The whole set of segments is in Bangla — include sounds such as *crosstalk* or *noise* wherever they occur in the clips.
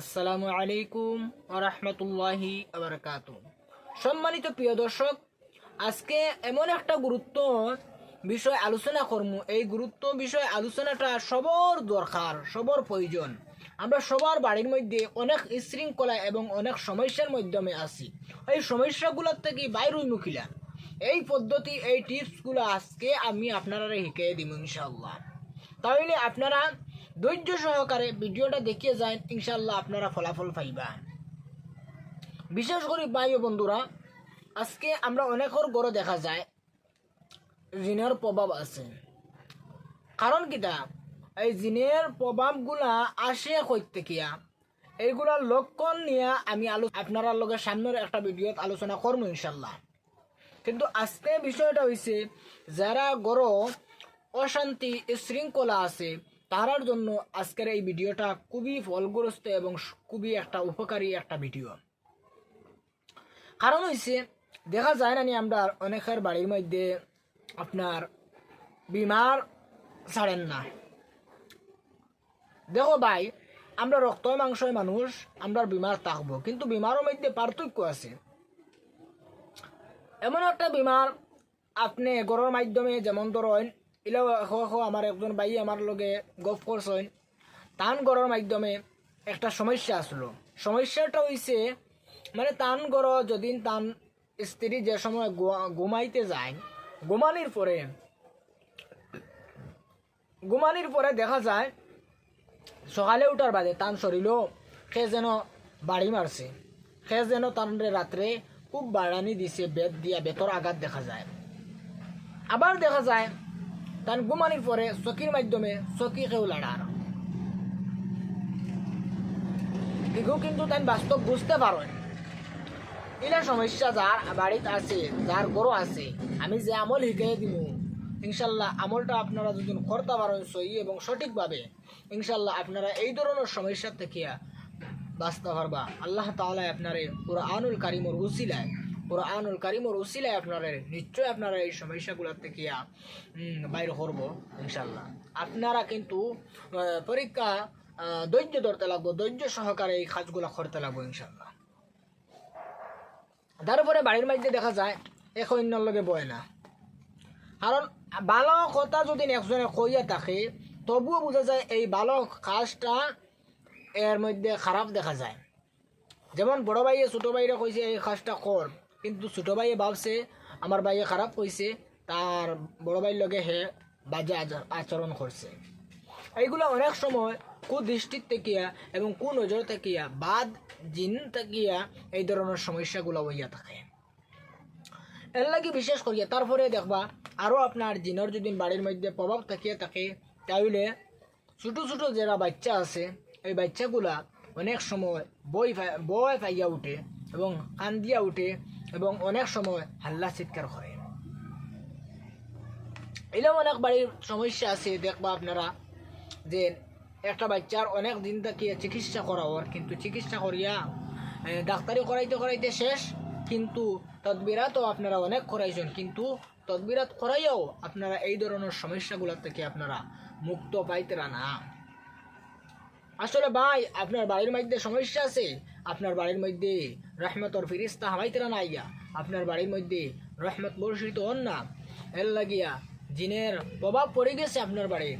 আসসালামু আলাইকুম রহমতুল্লাহি আবরকাত সম্মানিত প্রিয় দর্শক, আজকে এমন একটা গুরুত্ব বিষয় আলোচনা করমু। এই গুরুত্ব বিষয় আলোচনাটা সবর দরকার, সবর প্রয়োজন। আমরা সবার বাড়ির মধ্যে অনেক শৃঙ্খলা এবং অনেক সমস্যার মাধ্যমে আছি। এই সমস্যাগুলোর থেকে বাইর মুখিলা এই পদ্ধতি, এই টিপসগুলো আজকে আমি আপনারা শিখিয়ে দিব ইনশাল্লাহ তাহলে আপনারা ধৈর্য সহকারে ভিডিওটা দেখিয়ে যান ইনশাল্লাহ আপনারা ফলাফল পাইবা বিশেষ করে ভাই বন্ধুরা, আজকে আমরা অনেকের গড়ে দেখা যায়, জিনের প্রভাব আছে। কারণ কিটা এই জিনের প্রভাবগুলা আসে কিয়া এইগুলার লক্ষণ নিয়ে আমি আলো আপনারা লগে সামনের একটা ভিডিওত আলোচনা করব ইনশাল্লাহ কিন্তু আজকে বিষয়টা হয়েছে যারা গড় অশান্তি, শৃঙ্খলা আছে তারার জন্য আজকের এই ভিডিওটা খুবই ফলগ্রস্ত এবং খুবই একটা উপকারী একটা ভিডিও। কারণ হয়েছে দেখা যায় না আমরা অনেকের বাড়ির মধ্যে আপনার বিমার ছাড়েন না। দেখো ভাই, আমরা রক্ত মাংসই মানুষ, আমরা বিমার থাকব কিন্তু বিমারের মধ্যে পার্থক্য আছে। এমন একটা বিমার আপনি গড়ের মাধ্যমে যেমন ধরেন ইলাও এখো আমার একজন ভাই আমার লগে গফ করছেন তান গড়ের মাধ্যমে একটা সমস্যা আসলো সমস্যাটা হইছে মানে তান গড় যদিন তান স্ত্রী যে সময় ঘুমাইতে যায় ঘুমানির পরে ঘুমানির পরে দেখা যায়, সকালে উঠার বাদে তান শরীরও সে যেন বাড়ি মারছে সে যেন তান রাত্রে খুব বাড়ানি দিছে, বেত দিয়া বেতর আঘাত দেখা যায়। আবার দেখা যায় তান ঘুমানির পরে চকির মাধ্যমে চকি কেউ লাড়ার কিন্তু তাই বাস্তব বুঝতে পারেন এলা সমস্যা যার বাড়িতে আছে যার গরু আছে, আমি যে আমল শিখাই দিব ইনশাল্লাহ আমলটা আপনারা যদি করতে পারেন সহি এবং সঠিকভাবে ইনশাল্লাহ আপনারা এই ধরনের সমস্যা থেকে বাঁচতে পারবা আল্লাহ তাআলা আপনারে পুরো আনুল কারিমর উসিলায় পুরো আনুল কারিমর উসিলায় আপনারা নিশ্চয় আপনারা এই সমস্যাগুলোর থেকে বাইর করব ইনশাল্লাহ আপনারা কিন্তু পরীক্ষা ধৈর্য ধরতে লাগবো, ধৈর্য সহকারে এই কাজগুলো করতে লাগবো ইনশাল্লাহ তারপরে বাড়ির মধ্যে দেখা যায় এক অন্যর লগে বয় না। কারণ ভালো কথা যদি একজনে কইয়া থাকে, তবুও বোঝা যায় এই ভালো কাজটা এর মধ্যে খারাপ দেখা যায়। যেমন বড় ভাইয়ে ছোট ভাইরে কইছে, এই কাজটা কর। কিন্তু ছোট ভাইয়ে ভাবছে, আমার ভাইয়ে খারাপ কইছে তার বড় ভাইয়ের লগে হে বাজে আচরণ করছে। এইগুলো অনেক সময় কুদৃষ্টির তেকিয়া এবং কুনজর তেকিয়া বাদ জিন তেকিয়া এই ধরনের সমস্যাগুলো হইয়া থাকে। এর লাগি বিশেষ করিয়া, তারপরে দেখবা আরও আপনার জিনের যদি বাড়ির মধ্যে প্রভাব থাকিয়া থাকে তাহলে ছোটো ছোটো যারা বাচ্চা আছে, এই বাচ্চাগুলা অনেক সময় বই বয় ফাইয়া উঠে এবং কান্দিয়া উঠে এবং অনেক সময় হাল্লা চিৎকার করে এরকম অনেক বাড়ির সমস্যা আছে, দেখবা আপনারা, যে একটা বাচ্চার অনেক দিন থাকিয়ে চিকিৎসা করা ওর কিন্তু চিকিৎসা করিয়া ডাক্তারি করাইতে করাইতে শেষ, কিন্তু তদবিরাতও আপনারা অনেক করাইছেন, কিন্তু তদবিরাত করাইয়াও আপনারা এই ধরনের সমস্যাগুলোর থেকে আপনারা মুক্ত পাইতেরা না। আসলে ভাই, আপনার বাড়ির মধ্যে সমস্যা আছে? আপনার বাড়ির মধ্যে রহমতর ফিরিস্তা হামাইতেরা না আইয়া আপনার বাড়ির মধ্যে রহমত বর্ষিত হন না। এর লাগিয়া জিনের প্রভাব পড়ে গেছে আপনার বাড়ি।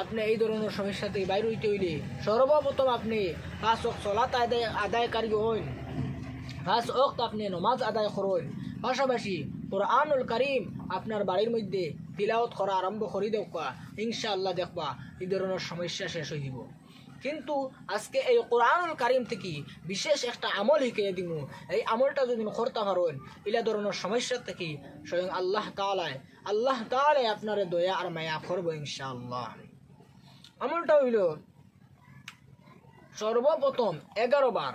আপনি এই ধরনের সমস্যা থেকে বাইর হইতে হইলে সর্বপ্রথম আপনি পাঁচ অক চলাত আদায় আদায়কারী হইন। পাঁচ অক্ত আপনি নমাজ আদায় করুন। পাশাপাশি কোরআনুল করিম আপনার বাড়ির মধ্যে তিলাওত করা আরম্ভ করে দেখা ইনশাআল্লাহ দেখবা এই ধরনের সমস্যা শেষ হয়ে দিব কিন্তু আজকে এই কোরআনুল কারিম থেকে বিশেষ একটা আমল শিখিয়ে দিব এই আমলটা যদি করতে পারেন এলা ধরনের সমস্যা থেকে স্বয়ং আল্লাহ তালায় আল্লাহ তালায় আপনার দয়া আর মায়া করব ইনশাআল্লাহ। আমলটা হইল, সর্বপ্রথম এগারো বার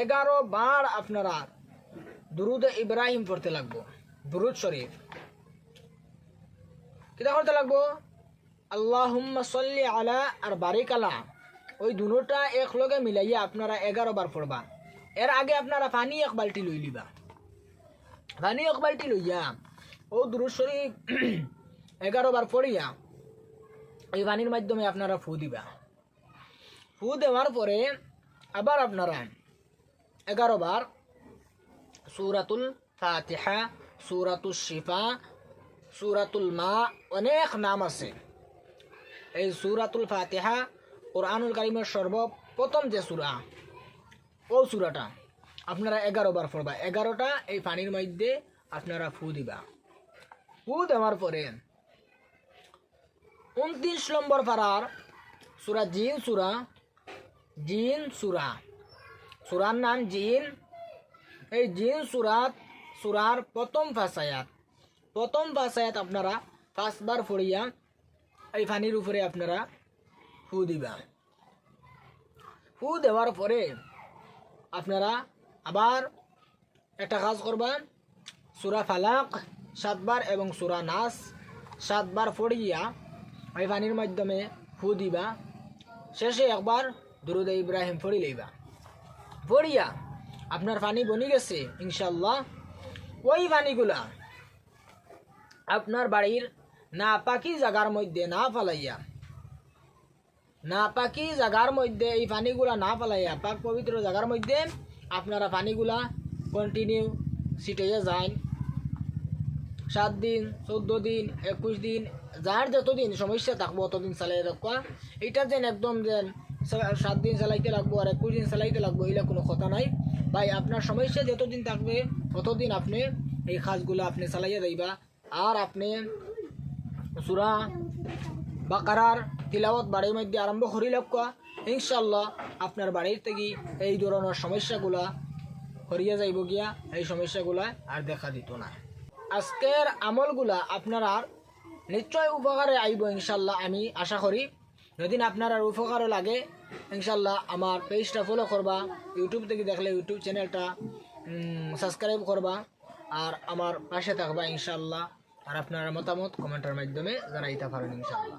এগারো বার আপনারা দুরুদ ইব্রাহিম পড়তে লাগবো, দুরুদ শরীফ। কিতা করতে লাগবো? আল্লাহুম্মা সল্লি আলা আর বারিক আলা ওই দুটা এক লগে মিলাইয়া আপনারা এগারো বার পড়বা। এর আগে আপনারা পানি এক বালতি লই লিবা। পানি এক বালতি লইয়া ও দুরুদ শরীফ *clears throat* এগারো বার পড়িয়া এই পানির মাধ্যমে আপনারা ফু দিবা। ফু দেওয়ার পরে আবার আপনারা এগারো বার সুরাতুল ফাতিহা সুরাতুল শিফা, সুরাতুল মা অনেক নাম আছে। এই সুরাতুল ফাতিহা কোরআনুল কারিমের সর্বপ্রথম যে সুরা, ও সুরাটা আপনারা এগারো বার পড়বা। এগারোটা এই পানির মধ্যে আপনারা ফু দিবা। ফু দেওয়ার পরে উনত্রিশ নম্বর পাড়ার সুরা জিন সুরা জিন সুরা। সুরার নাম জিন। এই জিন সুরাত সুরার প্রথম ফাঁসায়াত। প্রথম ফাঁসায়াত আপনারা পাঁচবার ফড়িয়া এই পানির উপরে আপনারা ফু দিবা। ফু দেওয়ার পরে আপনারা আবার একটা কাজ করবেন। সুরা ফালাক, সাতবার এবং সুরা নাস সাতবার ফড়িয়া এই পানির মাধ্যমে ফু দিবা। শেষে একবার দুরুদ ইব্রাহিম ফড়ি লইবা। ফড়িয়া আপনার পানি বনি গেছে ইনশাল্লাহ ওই পানিগুলা আপনার বাড়ির না পাকি জায়গার মধ্যে না ফালাইয়া না পাকি জায়গার মধ্যে, এই পানিগুলা না ফালাইয়া পাক পবিত্র জাগার মধ্যে আপনারা পানিগুলা কন্টিনিউ ছিটাইয়া যায়। সাত দিন চোদ্দ দিন, একুশ দিন যার যতদিন সমস্যা থাকব অতদিন চালাই রাখবা এটা যেন একদম যেন সাত দিন চালাইতে লাগবো আর একুশ দিন চালাইতে লাগবো এগুলা কোনো কথা নাই। ভাই, আপনার সমস্যা যতদিন থাকবে, ততদিন আপনি এই কাজগুলো আপনি চালাইয়া যাইবা। আর আপনি সুরা বাকারার তিলাওয়াত বাড়ির মধ্যে আরম্ভ করি লক্ষ্য ইনশাল্লাহ আপনার বাড়ির থেকে এই ধরনের সমস্যাগুলা হরিয়া যাইব গিয়া, এই সমস্যাগুলা আর দেখা দিত না। আজকের আমলগুলা আপনার নিশ্চয় উপকারে আইব ইনশাল্লাহ আমি আশা করি। যদি আপনার আর উপকারে লাগে ইনশাল্লাহ আমার পেজটা ফলো করবা ইউটিউব থেকে দেখলে ইউটিউব চ্যানেলটা সাবস্ক্রাইব করবা, আর আমার পাশে থাকবা ইনশাল্লাহ আর আপনার মতামত কমেন্টের মাধ্যমে জানাইতে পারেন ইনশাল্লাহ